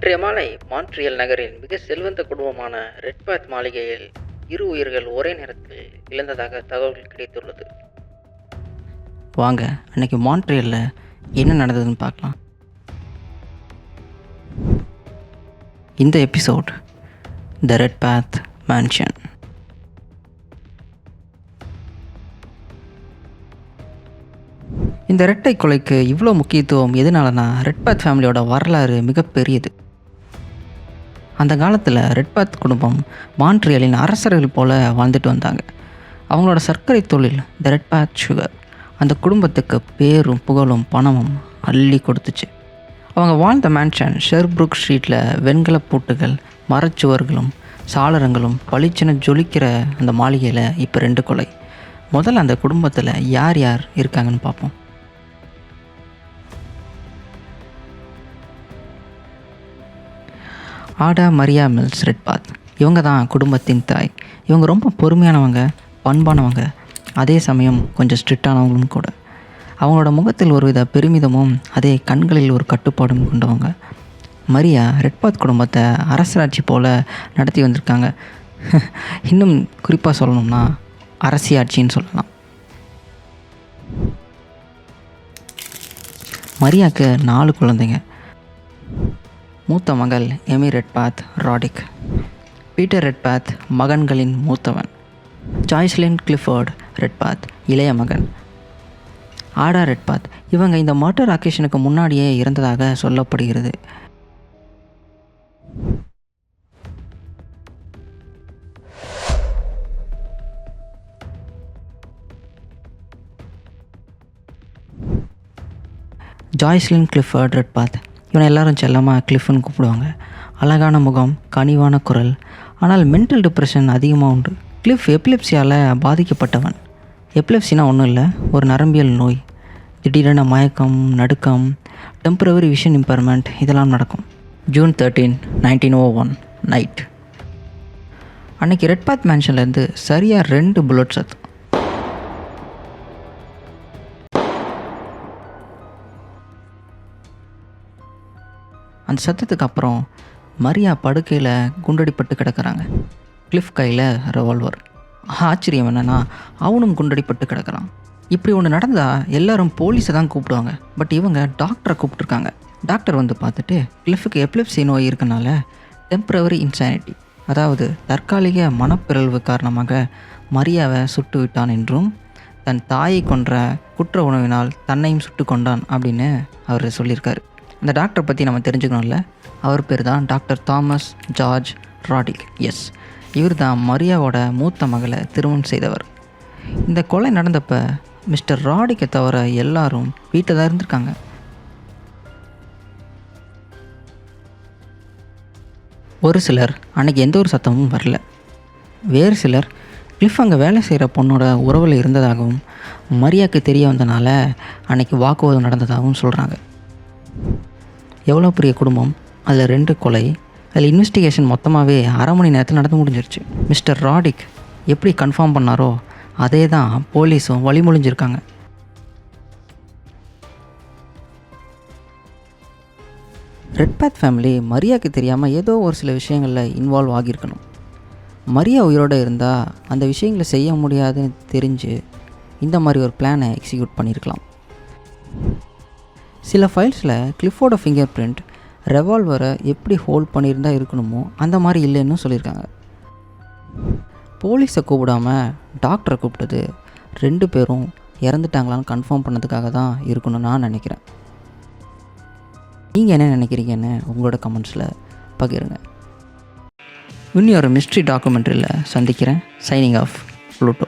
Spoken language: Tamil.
இன்றைய மாலை மான்ட்ரியல் நகரின் மிக செல்வந்த குடும்பமான ரெட்பாத் மாளிகையில் இரு உயிர்கள் ஒரே நேரத்தில் இழந்ததாக தகவல் கிடைத்துள்ளது. வாங்க அன்னைக்கு மான்ட்ரியலில் என்ன நடந்ததுன்னு பார்க்கலாம். இந்த episode the red path Mansion இந்த ரெட்டை கொலைக்கு இவ்வளோ முக்கியத்துவம் எதனாலனா ரெட் பாத் ஃபேமிலியோட வரலாறு மிகப்பெரியது. அந்த காலத்தில் ரெட்பாத் குடும்பம் மான்ட்ரியலின் அரசர்கள் போல வாழ்ந்துட்டு வந்தாங்க. அவங்களோட சர்க்கரை தொழில் த ரெட்பாத் சுகர் அந்த குடும்பத்துக்கு பேரும் புகழும் பணமும் அள்ளி கொடுத்துச்சு. அவங்க வாழ்ந்த மேன்ஷன் ஷெர்புக் ஸ்ட்ரீட்டில் வெண்கல பூட்டுகள் மரச்சுவர்களும் சாளரங்களும் பளிச்சென ஜொலிக்கிற அந்த மாளிகையில் இப்போ ரெண்டு கொலை. முதல்ல அந்த குடும்பத்தில் யார் யார் இருக்காங்கன்னு பார்ப்போம் ஆடா மரியா மில்ஸ் ரெட் பாத். இவங்க தான் குடும்பத்தின் தாய். இவங்க ரொம்ப பொறுமையானவங்க பண்பானவங்க. அதே சமயம் கொஞ்சம் ஸ்ட்ரிக்டானவங்களும் கூட. அவங்களோட முகத்தில் ஒருவித பெருமிதமும் அதே கண்களில் ஒரு கட்டுப்பாடும் கொண்டவங்க. மரியா ரெட்பாத் குடும்பத்தை அரசராட்சி போல் நடத்தி வந்திருக்காங்க. இன்னும் குறிப்பாக சொல்லணும்னா அரசியாட்சின்னு சொல்லலாம். மரியாக்கு நாலு குழந்தைங்க. மூத்த மகள் எமி ரெட்பாத் ராடிக். பீட்டர் ரெட்பாத் மகன்களின் மூத்தவன். ஜாய்ஸ்லின் கிளிஃபோர்ட் ரெட்பாத் இளைய மகன். ஆடா ரெட்பாத் இவங்க இந்த மர்டர் அக்கேஷனுக்கு முன்னாடியே இறந்ததாக சொல்லப்படுகிறது. ஜாய்ஸ்லின் கிளிஃபர்ட் ரெட்பாத் இவனை எல்லாரும் செல்லமாக கிளிஃப்னு கூப்பிடுவாங்க. அழகான முகம் கனிவான குரல். ஆனால் மென்டல் டிப்ரெஷன் அதிகமாக உண்டு. கிளிஃப் எப்லெப்சியால் பாதிக்கப்பட்டவன். எப்லெப்சினா ஒன்றும் இல்லை ஒரு நரம்பியல் நோய். திடீரென மயக்கம் நடுக்கம் டெம்பரவரி விஷன் இம்பேர்மெண்ட் இதெல்லாம் நடக்கும். June thirteen nineteen O one night அன்னைக்கு ரெட்பாத் மேன்ஷன்லேருந்து சரியாக ரெண்டு புல்லட் சத்து. அந்த சத்தத்துக்கு அப்புறம் மரியா படுக்கையில் குண்டடிப்பட்டு கிடக்கிறாங்க. கிளிஃப் கையில் ரெவால்வர் ஆச்சரியம் என்னென்னா அவனும் குண்டடிப்பட்டு கிடக்கிறான். இப்படி ஒன்று நடந்தால் எல்லாரும் போலீஸை தான் கூப்பிடுவாங்க. பட் இவங்க டாக்டரை கூப்பிட்ருக்காங்க டாக்டர் வந்து பார்த்துட்டு கிளிஃபுக்கு எப்லிப்சி நோய் இருக்கனால டெம்பரவரி இன்சானிட்டி அதாவது தற்காலிக மனப்பிறழ்வு காரணமாக மரியாவை சுட்டு விட்டான் என்றும் தன் தாயை கொன்ற குற்ற உணவினால் தன்னையும் சுட்டு கொண்டான் அப்படின்னு அவர் சொல்லியிருக்காரு. இந்த டாக்டரை பற்றி நம்ம தெரிஞ்சுக்கணும்ல. அவர் பேர் தான் doctor Thomas George Roddick yes இவர் தான் மரியாவோட மூத்த மகளை திருமணம் செய்தவர். இந்த கொலை நடந்தப்ப மிஸ்டர் ராடிக்கை தவிர எல்லாரும் வீட்டில் தான் இருந்திருக்காங்க. ஒரு சிலர் அன்னைக்கு எந்த ஒரு சத்தமும் வரல. வேறு சிலர் கிளிஃப் அங்கே வேலை செய்கிற பொண்ணோட உறவில் இருந்ததாகவும் மரியாக்கு தெரிய வந்தனால அன்னைக்கு வாக்குவாதம் நடந்ததாகவும் சொல்கிறாங்க எவ்வளோ பெரிய குடும்பம் அதில் ரெண்டு கொலை அதில் இன்வெஸ்டிகேஷன் மொத்தமாகவே அரை மணி நேரத்தில் நடந்து முடிஞ்சிருச்சு. மிஸ்டர் ராடிக் எப்படி கன்ஃபார்ம் பண்ணாரோ அதே தான் போலீஸும் வழிமொழிஞ்சிருக்காங்க. ரெட் பேத் ஃபேமிலி மரியாக்கு தெரியாமல் ஏதோ ஒரு சில விஷயங்களில் இன்வால்வ் ஆகியிருக்கணும். மரியா உயிரோடு இருந்தால் அந்த விஷயங்களை செய்ய முடியாதுன்னு தெரிஞ்சு இந்த மாதிரி ஒரு பிளானை எக்ஸிக்யூட் பண்ணியிருக்கலாம். சில ஃபைல்ஸில் கிளிஃபோட ஃபிங்கர் பிரிண்ட் ரெவால்வரை எப்படி ஹோல்ட் பண்ணியிருந்தால் இருக்கணுமோ அந்த மாதிரி இல்லைன்னு சொல்லியிருக்காங்க. போலீஸை கூப்பிடாம டாக்டரை கூப்பிட்டது ரெண்டு பேரும் இறந்துட்டாங்களான்னு கன்ஃபார்ம் பண்ணதுக்காக தான் இருக்கணும்னு நான் நினைக்கிறேன். நீங்கள் என்ன நினைக்கிறீங்கன்னு உங்களோட கமெண்ட்ஸில் பகிருங்க. இன்னும் ஒரு மிஸ்ட்ரி டாக்குமெண்ட்ரியில் சந்திக்கிறேன். Signing off Pluto